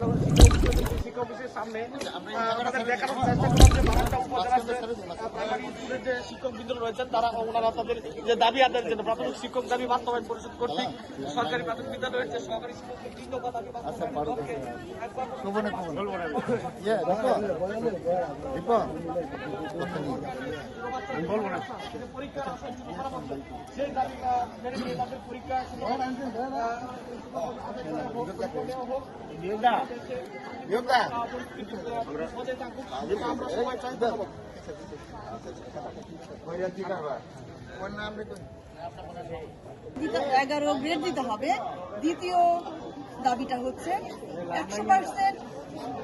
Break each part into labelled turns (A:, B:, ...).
A: Thank you. শিক্ষা অফিসের সামনে আমাদের দেখানোর চেষ্টা করলাম যে প্রাইমারি স্কুলের যে শিক্ষকবৃন্দ রয়েছেন তারা ওনারা তাদের যে দাবি আদায়ের জন্য প্রাথমিক শিক্ষক দাবি বাস্তবায়ন পরিষদ কর্তৃক সরকারি প্রাথমিক বিদ্যালয়ের যে সহকারী শিক্ষকদের বৃন্দ দাবি একবার
B: ইয়ে
A: পরীক্ষা
C: এগারো গ্রেড দিতে হবে। দ্বিতীয় দাবিটা হচ্ছে একশো পার্সেন্ট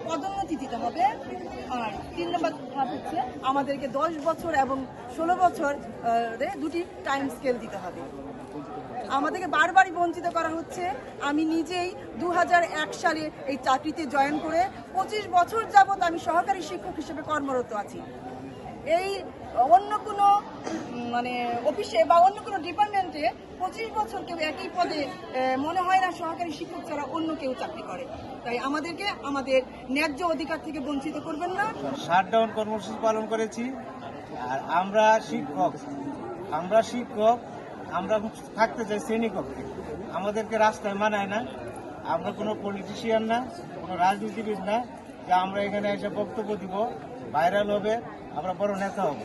C: পদোন্নতি দিতে হবে। আর তিন নম্বর ধাপ হচ্ছে আমাদেরকে দশ বছর এবং ষোলো বছর দুটি টাইম স্কেল দিতে হবে। আমাদেরকে বারবারই বঞ্চিত করা হচ্ছে। আমি নিজেই দু হাজার এক সালে এই চাকরিতে জয়েন করে পঁচিশ বছর যাবৎ আমি সহকারী শিক্ষক হিসেবে কর্মরত আছি। এই অন্য কোনো মানে অফিসে বা অন্য কোনো ডিপার্টমেন্টে পঁচিশ বছর কেউ একই পদে মনে হয় না সহকারী শিক্ষক ছাড়া অন্য কেউ চাকরি করে। তাই আমাদেরকে আমাদের ন্যায্য অধিকার থেকে বঞ্চিত করবেন না।
D: শাটডাউন কর্মসূচি পালন করেছি। আর আমরা শিক্ষক আমরা শিক্ষক আমরা থাকতে চাই শ্রেণীকক্ষে আমাদেরকে রাস্তায় মানায় না। আমরা কোনো পলিটিশিয়ান না, কোনো রাজনীতিবিদ না, যে আমরা এখানে এসে বক্তব্য দিব ভাইরাল হবে, আমরা বড় নেতা হব।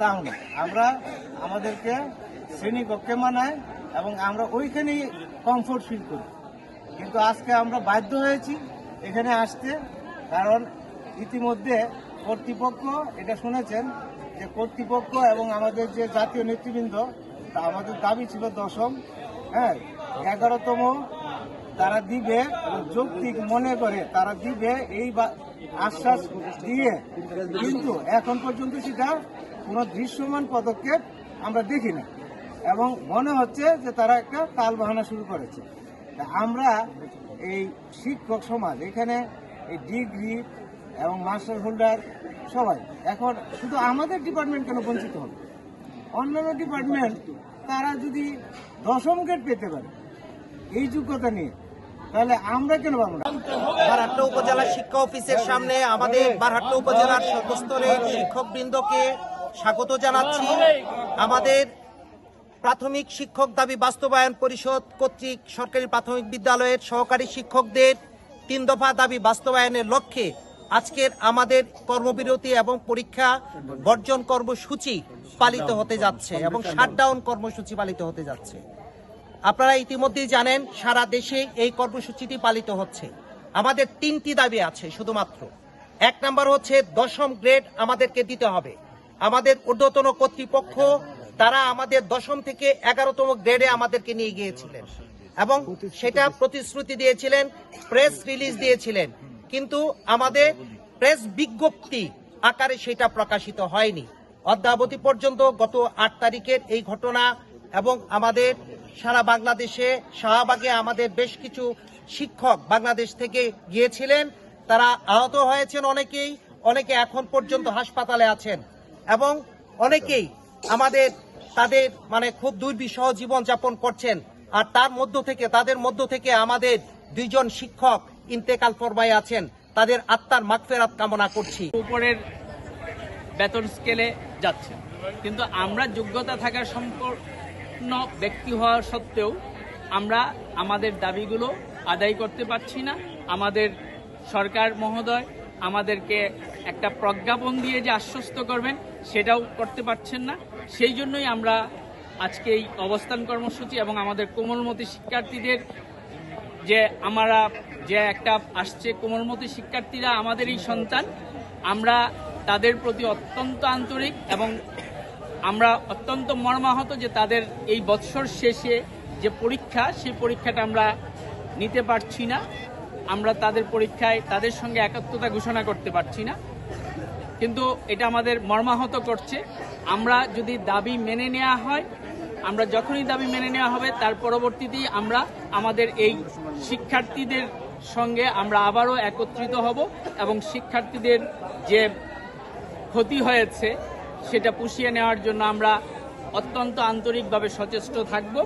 D: তাও না আমরা আমাদেরকে শ্রেণীকক্ষে মানায় এবং আমরা ওইখানেই কমফোর্ট ফিল করি। কিন্তু আজকে আমরা বাধ্য হয়েছি এখানে আসতে, কারণ ইতিমধ্যে কর্তৃপক্ষ এটা শুনেছেন যে কর্তৃপক্ষ এবং আমাদের যে জাতীয় নেতৃবৃন্দ তা আমাদের দাবি ছিল দশম হ্যাঁ এগারোতম তারা দিবে, যৌক্তিক মনে করে তারা দিবে এই আশ্বাস দিয়ে। কিন্তু এখন পর্যন্ত সেটা কোনো দৃশ্যমান পদক্ষেপ আমরা দেখি না এবং মনে হচ্ছে যে তারা একটা তাল বাহানা শুরু করেছে। আমরা এই শিক্ষক সমাজ, এখানে এই ডিগ্রি এবং মাস্টার হোল্ডার সবাই, এখন শুধু আমাদের ডিপার্টমেন্ট কেন বঞ্চিত হবে? অন্যান্য ডিপার্টমেন্ট তারা যদি দশম গ্রেড পেতে পারে, এই যোগ্যতা নিয়ে, তাহলে আমরা
E: বারহাট্টা উপজেলা শিক্ষা অফিসের সামনে আমাদের বারহাট্টা উপজেলার শিক্ষকবৃন্দকে স্বাগত জানাচ্ছি। আমাদের প্রাথমিক শিক্ষক দাবি বাস্তবায়ন পরিষদ কর্তৃক সরকারি প্রাথমিক বিদ্যালয়ের সহকারী শিক্ষকদের তিন দফা দাবি বাস্তবায়নের লক্ষ্যে আজকের আমাদের কর্মবিরতি এবং পরীক্ষা বর্জন কর্মসূচি পালিত হতে যাচ্ছে এবং শাটডাউন কর্মসূচি পালিত হতে যাচ্ছে। আপনারা ইতিমধ্যেই জানেন, সারা দেশে এই কর্মসূচিটি পালিত হচ্ছে। আমাদের তিনটি দাবি আছে শুধুমাত্র। এক নাম্বার হচ্ছে, দশম গ্রেড আমাদেরকে দিতে হবে। আমাদের ঊর্ধ্বতন কর্তৃপক্ষ, তারা আমাদের দশম থেকে এগারোতম গ্রেডে আমাদেরকে নিয়ে গিয়েছিলেন এবং সেটা প্রতিশ্রুতি দিয়েছিলেন, প্রেস রিলিজ দিয়েছিলেন। কিন্তু আমাদের প্রেস বিজ্ঞপ্তি আকারে সেটা প্রকাশিত হয়নি। অদ্যাবধি পর্যন্ত গত আট তারিখের এই ঘটনা এবং আমাদের সারা বাংলাদেশে, শাহবাগে আমাদের বেশ কিছু শিক্ষক বাংলাদেশ থেকে গিয়েছিলেন। তারা আহত হয়েছেন অনেকেই, অনেকে এখন পর্যন্ত হাসপাতালে আছেন এবং অনেকেই আমাদের, তাদের মানে খুব দুর্বিষহ জীবন যাপন করছেন। আর তার মধ্য থেকে, তাদের মধ্য থেকে আমাদের দুইজন শিক্ষক ইন্তেকাল ফরমায় আছেন, তাদের আত্মার মাগফেরাত কামনা করছি।
F: উপরের বেতন স্কেলে যাচ্ছে। কিন্তু আমরা যোগ্যতা থাকার সম্পন্ন ব্যক্তি হওয়া সত্ত্বেও আমরা আমাদের দাবিগুলো আদায় করতে পারছি না। আমাদের সরকার মহোদয় আমাদেরকে একটা প্রজ্ঞাপন দিয়ে যে আশ্বস্ত করবেন, সেটাও করতে পারছেন না। সেই জন্যই আমরা আজকে এই অবস্থান কর্মসূচি এবং আমাদের কোমলমতি শিক্ষার্থীদের যে আমরা যে একটা আসছে কোমলমতি শিক্ষার্থীরা আমাদের এই সন্তান। আমরা তাদের প্রতি অত্যন্ত আন্তরিক এবং আমরা অত্যন্ত মর্মাহত যে তাদের এই বৎসর শেষে যে পরীক্ষা সেই পরীক্ষাটা আমরা নিতে পারছি না। আমরা তাদের পরীক্ষায় তাদের সঙ্গে একাত্মতা ঘোষণা করতে পারছি না। কিন্তু এটা আমাদের মর্মাহত করছে। আমরা যদি দাবি মেনে নেওয়া হয়, আমরা যখনই দাবি মেনে নেওয়া হবে, তার পরবর্তীতেই আমরা আমাদের এই শিক্ষার্থীদের সঙ্গে আমরা আবারও একত্রিত হব এবং শিক্ষার্থীদের যে ক্ষতি হয়েছে সেটা পুষিয়ে নেওয়ার জন্য আমরা অত্যন্ত আন্তরিকভাবে সচেষ্ট থাকব।